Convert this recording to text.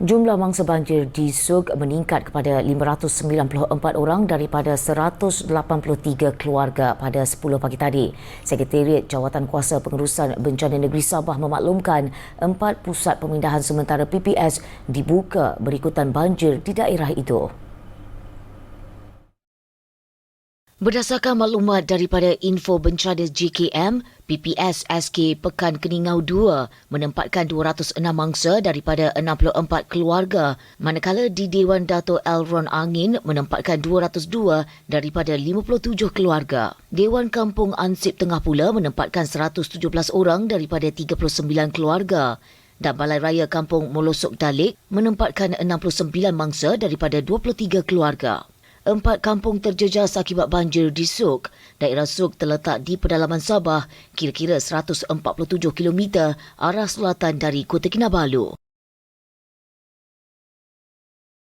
Jumlah mangsa banjir di Sug meningkat kepada 594 orang daripada 183 keluarga pada 10 pagi tadi. Sekretariat Jawatan Kuasa Pengurusan Bencana Negeri Sabah memaklumkan empat pusat pemindahan sementara PPS dibuka berikutan banjir di daerah itu. Berdasarkan maklumat daripada Info Bencana JKM, PPS SK Pekan Keningau 2 menempatkan 206 mangsa daripada 64 keluarga, manakala di Dewan Dato' Elron Angin menempatkan 202 daripada 57 keluarga. Dewan Kampung Ansip Tengah pula menempatkan 117 orang daripada 39 keluarga dan Balai Raya Kampung Molosok Dalik menempatkan 69 mangsa daripada 23 keluarga. Empat kampung terjejas akibat banjir di Suk. Daerah Suk terletak di pedalaman Sabah, kira-kira 147 km arah selatan dari Kota Kinabalu.